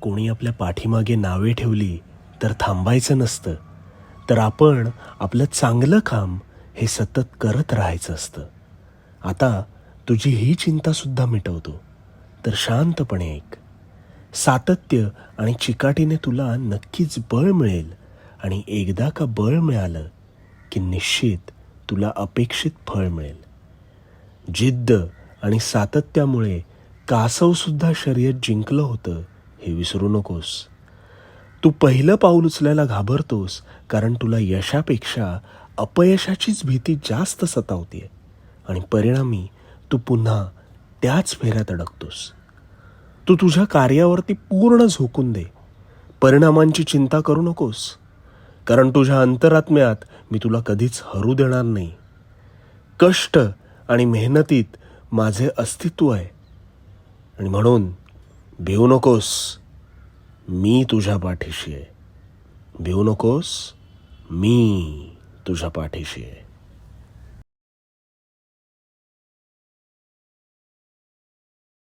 कोणी आपल्या पाठीमागे नावे ठेवली तर थांबायचं नसतं तर आपण आपलं चांगलं काम हे सतत करत राहायचं असतं. आता तुझी ही चिंतासुद्धा मिटवतो. तर शांतपणे ऐक. सातत्य आणि चिकाटीने तुला नक्कीच बळ मिळेल आणि एकदा का बळ मिळालं की निश्चित तुला अपेक्षित फळ मिळेल. जिद्द आणि सातत्यामुळे कासवसुद्धा शर्यत जिंकलं होतं हे विसरू नकोस. तू पहिलं पाऊल उचलायला घाबरतोस कारण तुला यशापेक्षा अपयशाचीच भीती जास्त सतावते आणि परिणामी तू पुन्हा त्याच फेऱ्यात अडकतोस. तू तुझ्या कार्यावरती पूर्ण झोकून दे. परिणामांची चिंता करू नकोस. कारण तुझ्या अंतरात्म्यात मी तुला कधीच हरू देणार नाही. कष्ट आणि मेहनतीत माझे अस्तित्व आहे. आणि म्हणून भिवू नकोस. मी तुझ्या पाठीशी आहे. भिवू नकोस मी तुझ्या पाठीशी आहे.